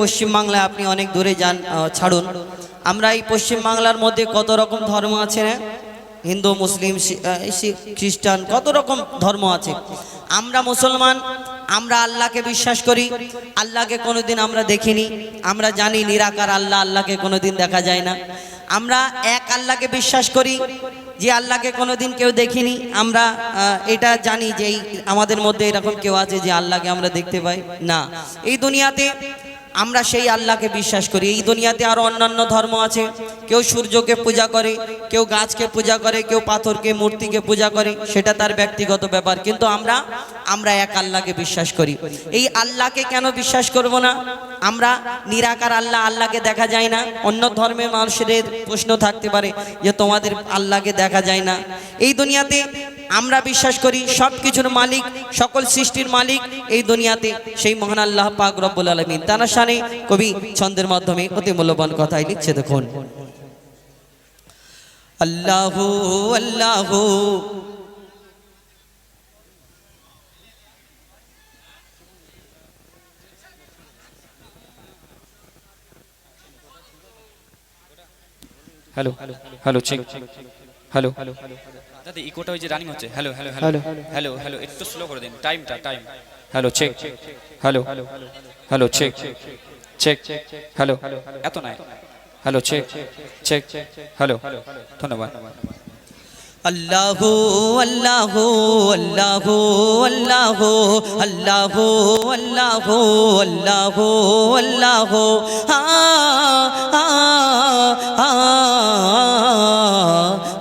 পশ্চিমবাংলায় আপনি অনেক দূরে যান ছাড়ুন। আমরা এই পশ্চিমবাংলার মধ্যে কত রকম ধর্ম আছে হিন্দু, মুসলিম শিখ খ্রিস্টান, কত রকম ধর্ম আছে। আমরা মুসলমান, আমরা আল্লাহকে বিশ্বাস করি, আল্লাহকে কোনোদিন আমরা দেখিনি। আমরা জানি নিরাকার আল্লাহ আল্লাহকে কোনোদিন দেখা যায় না। আমরা এক আল্লাহকে বিশ্বাস করি, যে আল্লাহকে কোনোদিন কেউ দেখিনি। আমরা এটা জানি যে আমাদের মধ্যে এরকম কেউ আছে যে আল্লাহকে আমরা দেখতে পাই না। এই দুনিয়াতে আমরা সেই আল্লাহকে বিশ্বাস করি। এই দুনিয়াতে আরও অন্যান্য ধর্ম আছে। কেউ সূর্যকে পূজা করে, কেউ গাছকে পূজা করে, কেউ পাথরকে, মূর্তিকে পূজা করে, সেটা তার ব্যক্তিগত ব্যাপার। কিন্তু আমরা আমরা এক আল্লাহকে বিশ্বাস করি। এই আল্লাহকে কেন বিশ্বাস করব না? আমরা নিরাকার আল্লাহ, আল্লাহকে দেখা যায় না। অন্য ধর্মের মানুষের প্রশ্ন থাকতে পারে যে তোমাদের আল্লাহকে দেখা যায় না। এই দুনিয়াতে আমরা বিশ্বাস করি সব কিছুর মালিক, সকল সৃষ্টির মালিক এই দুনিয়াতে সেই মহান আল্লাহ পাক রব্বুল আলমিন। তার সানে কবি ছন্দের মাধ্যমে অতি মূল্যবান কথাই লিখছে দেখুন। Allah Allah. Hello hello check hello দাদা ইকোটা ওই যে রানিং হচ্ছে। Hello hello hello hello hello একটু স্লো করে দিন। টাইমটা time hello check hello hello check check hello এত নাই। হ্যালো চেক চেক হ্যালো ধন্যবাদ। আল্লাহ আল্লাহ আল্লাহ আল্লাহ আল্লাহ আল্লাহ আল্লাহ আল্লাহ হা হা হা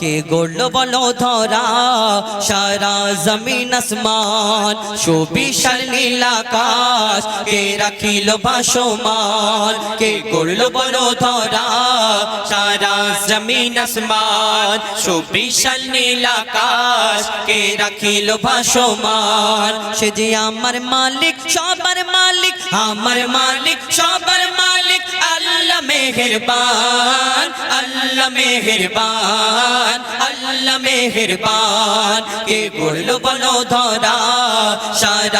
কে গোল্ড বলো ধরা সারা জমিন আসমান সুবিশাল নীল আকাশ কে রাখিল ভাসমান কে গোল্ড বলো ধরা সারা জমিন আসমান সুবিশাল নীল আকাশ কে রাখিল ভাসমান সে যে আমার মালিক সবার মালিক আমার মালিক সবার মালিক আল্লাহ মেহেরবান আল্লাহ মেহেরবান আল্লাহ মেহেরবান। কে গড়লো বলো ধরা সারা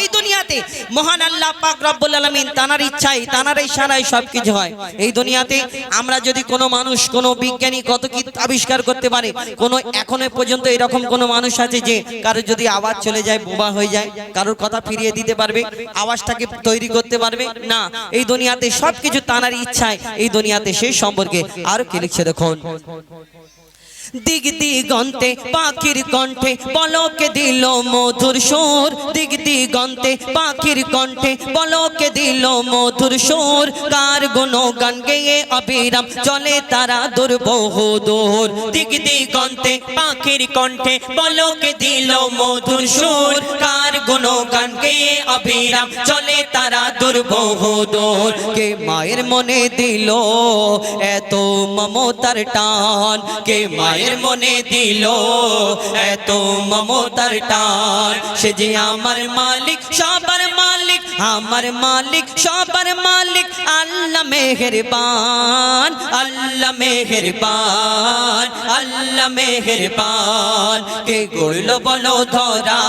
এই দুনিয়াতে মহান আল্লাহ পাক রব্বুল আলামিন তানার ইচ্ছাই তানার ইশারায় সবকিছু হয়। এই দুনিয়াতে আমরা যদি কোনো মানুষ, কোনো বিজ্ঞানী কত কি আবিষ্কার করতে পারে, কোনো এখনও পর্যন্ত এরকম কোনো মানুষ আছে যে কারোর যদি আওয়াজ চলে যায়, বোবা হয়ে যায়, কারোর কথা ফিরিয়ে দিতে পারবে, আওয়াজটাকে তৈরি করতে পারবে? না। এই দুনিয়াতে সবকিছু তানার ইচ্ছায়, এই দুনিয়াতে সেই সম্পর্কে আরও কি লিখছে দেখুন। দিগ দিগন্তে, পাখির কণ্ঠে পলকে দিল মধুর সুর। দিগ দিগন্তে, পাখির কণ্ঠে পলকে দিল মধুর সুর। কার গুণ গান গেয়ে অবিরাম চলে তারা দুর্বহ দূর। দিগ দিগন্তে, পাখির কণ্ঠে পলকে দিল মধুর সুর। কার গুণ গান গেয়ে অবিরাম চলে তারা দুর্বহ দূর। কে মায়ের মনে দিল এত মমতার টান। কে মায়ের মনে দিল, এত মমতার টান। সে যে আমার মালিক, সবার মালিক, আমার মালিক, সবার মালিক, আল্লাহ মেহেরবান আল্লাহ মেহেরবান আল্লাহ মেহেরবান। কে গড়ল বলো ধরা,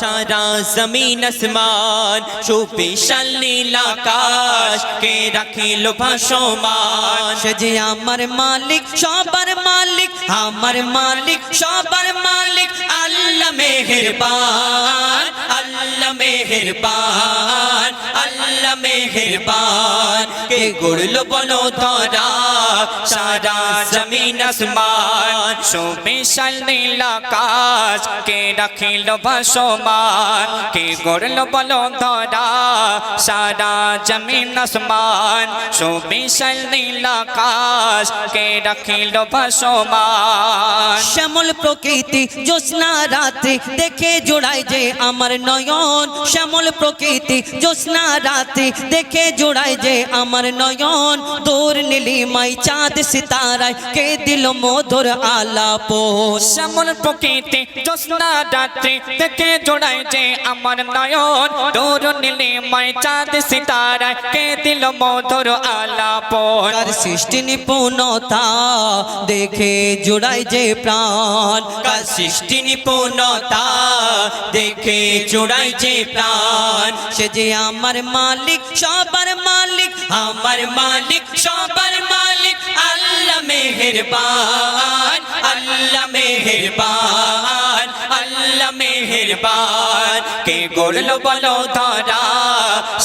সারা জমিন আসমান, সুবিশাল নীল আকাশ, কে রাখিল ভাসমান। সে যে আমার মালিক, সবার মালিক আমার মালিক সবার মালিক আল্লাহ মেহেরবান আল্লাহ মেহেরবান আল্লাহ মেহেরবান। কে গড়ল বলো ধরা সারা জমিন আসমান, সুবিশাল নীল আকাশ, কে রাখিল ভাসমান, কে গড়ল বলো ধরা সারা জমিন আসমান, সুবিশাল নীল আকাশ, কে রাখিল ভাসমান। শ্যামল প্রকৃতি জ্যোৎস্না রাতে দেখে জোড়ায় যে আমার নয়ন। শ্যামল প্রকৃতি জ্যোৎস্না রাতে দেখে জোড়ায় যে আমার নয়ন। দূর নীলিমাই চাঁদ সিতারায় কে দিল মধুর আলাপন শ্যামল প্রকৃতি জ্যোৎস্না রাত্রি থেকে জোড়ায় যে আমার নয়ন। দূর নীলে মাই চাঁদ সিতারা কে দিল মধুর আলাপন কার সৃষ্টি নিপুণতা দেখে জোড়ায় যে প্রাণ। সৃষ্টি নিপুণতা দেখে জোড়ায় যে প্রাণ। সে যে আমার মালিক সবার মালিক আমার মালিক সবার মালিক। আল্লাহ মেহেরবান আল্লাহ মেহেরবান আল্লাহ মেহেরবান। কে গড়ল বলো ধরা,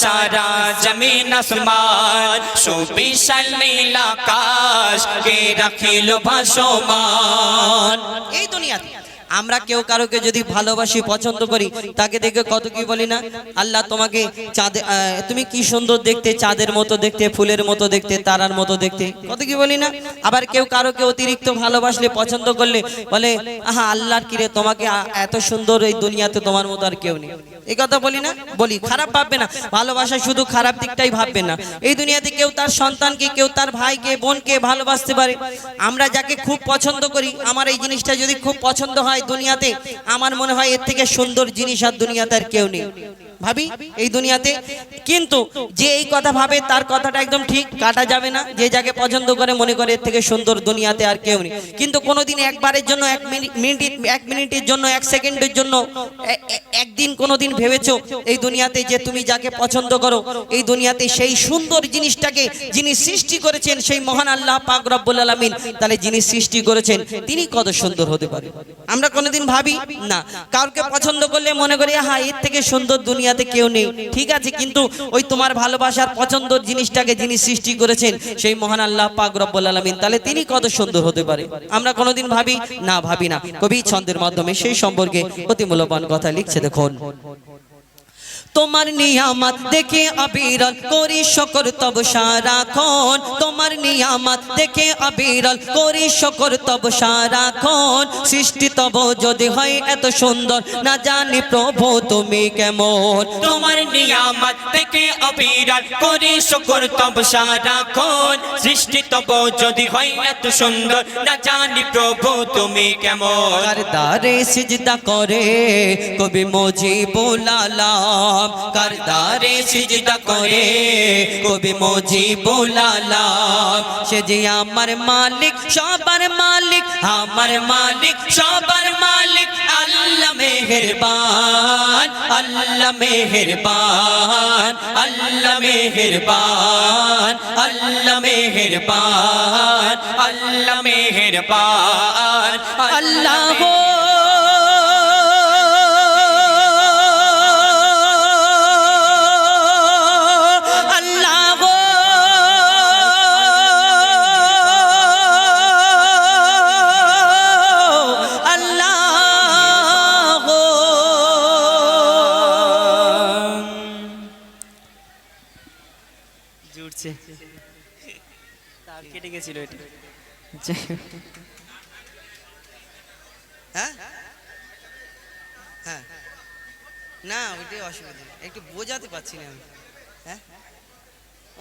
সারা জমিন আসমান, সুবিশাল নীল আকাশ, কে রাখিল ভাসমান। এই দুনিয়াতে আমরা কেউ কারোকে যদি ভালোবাসি, পছন্দ করি, তাকে দেখে কত কি বলি না? আল্লাহ তোমাকে চাঁদে তুমি কি সুন্দর দেখতে, চাঁদের মতো দেখতে, ফুলের মতো দেখতে, তারার মতো দেখতে, কত কি বলি না? আবার কেউ কারোকে অতিরিক্ত ভালোবাসলে, পছন্দ করলে, বলে, আহা, আল্লাহর কিরে, তোমাকে এত সুন্দর এই দুনিয়াতে তোমার মতো আর কেউ নেই। এই কথা বলি না? বলি, খারাপ ভাববে না। ভালোবাসা শুধু খারাপ দিকটাই ভাববে না। এই দুনিয়াতে কেউ তার সন্তানকে, কেউ তার ভাইকে, বোনকে ভালোবাসতে পারে। আমরা যাকে খুব পছন্দ করি, আমার এই জিনিসটা যদি খুব পছন্দ হয় দুনিয়াতে। আমার মনে হয় এর থেকে সুন্দর জিনিস আর দুনিয়াতে আর কেউ নেই। ভাবি, এই দুনিয়াতে। কিন্তু যে এই কথা ভাবে, তার কথাটা একদম ঠিক, কাটা যাবে না। যে যাকে পছন্দ করে, মনে করে এর থেকে সুন্দর দুনিয়াতে আর কেউ নেই। কিন্তু কোনোদিন একবারের জন্য, এক মিনিট, এক মিনিটের জন্য, এক সেকেন্ডের জন্য একদিন কোনোদিন ভেবেছো, এই দুনিয়াতে যে তুমি যাকে পছন্দ করো, এই দুনিয়াতে সেই সুন্দর জিনিসটাকে যিনি সৃষ্টি করেছেন, সেই মহান আল্লাহ পাক রব্বুল আলামিন, তাহলে যিনি সৃষ্টি করেছেন, তিনি কত সুন্দর হতে পারে। আমরা কোনোদিন ভাবি না, কাউকে পছন্দ করলে মনে করি হ্যাঁ এর থেকে সুন্দর দুনিয়াতে কেউ নেই। ঠিক আছে, কিন্তু ওই তোমার ভালোবাসার পছন্দ জিনিসটাকে যিনি সৃষ্টি করেছেন, সেই মহান আল্লাহ পাক রব্বুল আলামিন। তাহলে তিনি কত সুন্দর হতে পারে? আমরা কোনোদিন ভাবি, না ভাবি না। কবি ছন্দের মাধ্যমে সেই সম্পর্কে অতি মূল্যবান কথা লিখছে দেখুন। তোমার নিয়ামত দেখে অবিরল করি শকর তব সারাক্ষণ তোমার নিয়ামত দেখে অবিরল করি শকর তব সারাক্ষণ সৃষ্টি তব যদি হয় এত সুন্দর, না জানি প্রভু তুমি কেমন। তোমার নিয়ামত থেকে অবিরাট করে শুকর তব সারাক্ষণ সৃষ্টি তব যদি হয় এত সুন্দর, না জানি প্রভু তুমি কেমন। দারে সিজদা করে কবি মজিবুল আলাম কার দারে সিজদা করে, কবি মজিবুল আলাম। সে যে আমার মালিক, সবার মালিক, আমার মালিক, সবার মালিক, আল্লাহ মেহেরবান আল্লাহ মেহেরবান আল্লাহ মেহেরবান আল্লাহ মেহেরবান আল্লাহ মেহেরবান, আল্লাহ জুড়ছে তার কেটে গেছিল এটা। হ্যাঁ? হ্যাঁ। না, ওইটাই অসুবিধা। একটু বোঝাতে পারছি না আমি।